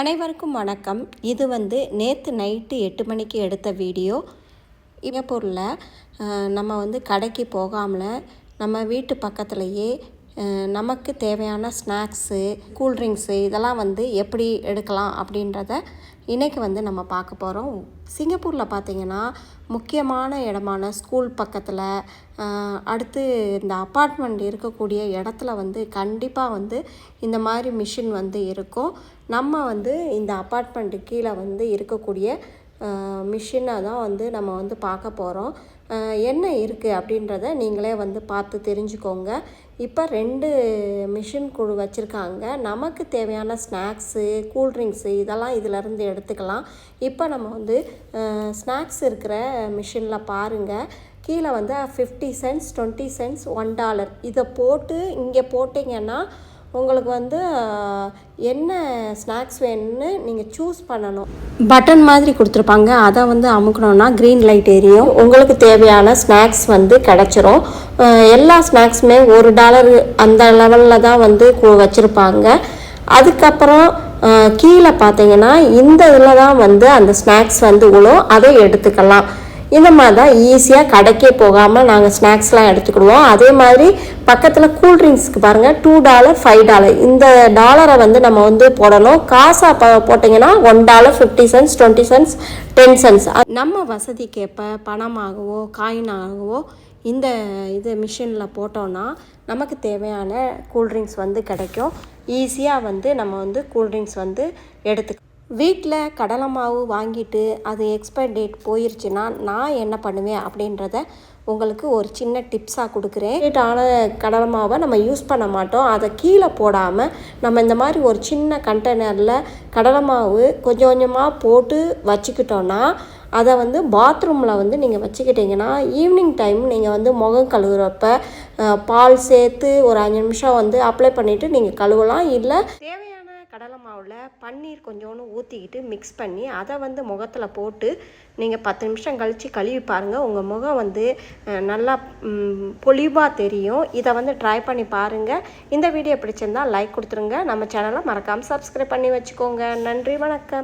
அனைவருக்கும் வணக்கம். இது வந்து நேற்று நைட்டு எட்டு மணிக்கு எடுத்த வீடியோ. சிங்கப்பூரில் பொருளில் நம்ம வந்து கடைக்கு போகாமல் நம்ம வீட்டு பக்கத்துலேயே நமக்கு தேவையான ஸ்நாக்ஸு கூல்ட்ரிங்க்ஸு இதெல்லாம் வந்து எப்படி எடுக்கலாம் அப்படின்றத இன்றைக்கி வந்து நம்ம பார்க்க போகிறோம் சிங்கப்பூரில் பார்த்திங்கன்னா முக்கியமான இடமான ஸ்கூல் பக்கத்தில் அடுத்து இந்த அப்பார்ட்மெண்ட் இருக்கக்கூடிய இடத்துல வந்து கண்டிப்பாக வந்து இந்த மாதிரி மிஷின் வந்து இருக்கும். நம்ம வந்து இந்த அப்பார்ட்மெண்ட்டு கீழே வந்து இருக்கக்கூடிய மிஷினை தான் வந்து நம்ம வந்து பார்க்க போகிறோம் என்ன இருக்குது அப்படின்றத நீங்களே வந்து பார்த்து தெரிஞ்சுக்கோங்க. இப்போ ரெண்டு மிஷின் குழு வச்சுருக்காங்க. நமக்கு தேவையான ஸ்நாக்ஸு கூல்ட்ரிங்க்ஸு இதெல்லாம் இதிலருந்து எடுத்துக்கலாம். இப்போ நம்ம வந்து ஸ்நாக்ஸ் இருக்கிற மிஷினில் பாருங்கள் கீழே வந்து fifty cents twenty cents one dollar இதை போட்டு இங்கே போட்டிங்கன்னா உங்களுக்கு வந்து என்ன ஸ்நாக்ஸ் வேணும்னு நீங்கள் சூஸ் பண்ணணும். பட்டன் மாதிரி கொடுத்துருப்பாங்க. அதை வந்து அமுக்கணும்னா க்ரீன் லைட் எரியும். உங்களுக்கு தேவையான ஸ்நாக்ஸ் வந்து கிடச்சிரும். எல்லா ஸ்நாக்ஸுமே ஒரு டாலர் அந்த லெவலில் தான் வந்து கு- வச்சுருப்பாங்க. அதுக்கப்புறம் கீழே பார்த்தீங்கன்னா இந்த இதில் தான் வந்து அந்த ஸ்நாக்ஸ் வந்து உழும். அதை எடுத்துக்கலாம். இந்த மாதிரி தான் ஈஸியாக கடைக்கே போகாமல் நாங்கள் ஸ்நாக்ஸ்லாம் எடுத்துக்கிடுவோம். அதே மாதிரி பக்கத்தில் கூல்ட்ரிங்க்ஸ்க்கு பாருங்கள் டூ டாலர் ஃபைவ் டாலர் இந்த டாலரை வந்து நம்ம வந்து போடணும். காசாக போ போட்டிங்கன்னா one dollar fifty cents twenty cents ten cents நம்ம வசதிக்கேற்ப பணமாகவோ காயினாகவோ இந்த இது மிஷினில் போட்டோன்னா நமக்கு தேவையான கூல்ட்ரிங்க்ஸ் வந்து கிடைக்கும். ஈஸியாக வந்து நம்ம வந்து கூல்ட்ரிங்க்ஸ் வந்து எடுத்து வீட்டில் கடலை மாவு வாங்கிட்டு அது எக்ஸ்பைர் டேட் போயிருச்சுன்னா நான் என்ன பண்ணுவேன் அப்படின்றத உங்களுக்கு ஒரு சின்ன டிப்ஸாக கொடுக்குறேன். டேட் ஆன கடலை மாவை நம்ம யூஸ் பண்ண மாட்டோம். அதை கீழே போடாமல் நம்ம இந்த மாதிரி ஒரு சின்ன கண்டெய்னரில் கடலை மாவு கொஞ்சம் கொஞ்சமாக போட்டு வச்சுக்கிட்டோன்னா அதை வந்து பாத்ரூமில் வந்து நீங்கள் வச்சுக்கிட்டிங்கன்னா ஈவினிங் டைம் நீங்கள் வந்து முகம் கழுவுறப்ப பால் சேர்த்து ஒரு அஞ்சு நிமிஷம் வந்து அப்ளை பண்ணிவிட்டு நீங்கள் கழுவலாம். இல்லை தேவையான கடலை மாவில் பன்னீர் கொஞ்சோன்னு ஊற்றிக்கிட்டு மிக்ஸ் பண்ணி அதை வந்து முகத்தில் போட்டு நீங்கள் பத்து நிமிஷம் கழித்து கழுவி பாருங்கள் உங்கள் முகம் வந்து நல்லா பொலிவாக தெரியும். இதை வந்து ட்ரை பண்ணி பாருங்கள் இந்த வீடியோ பிடிச்சிருந்தா லைக் கொடுத்துருங்க. நம்ம சேனலை மறக்காமல் சப்ஸ்கிரைப் பண்ணி வச்சுக்கோங்க. நன்றி வணக்கம்.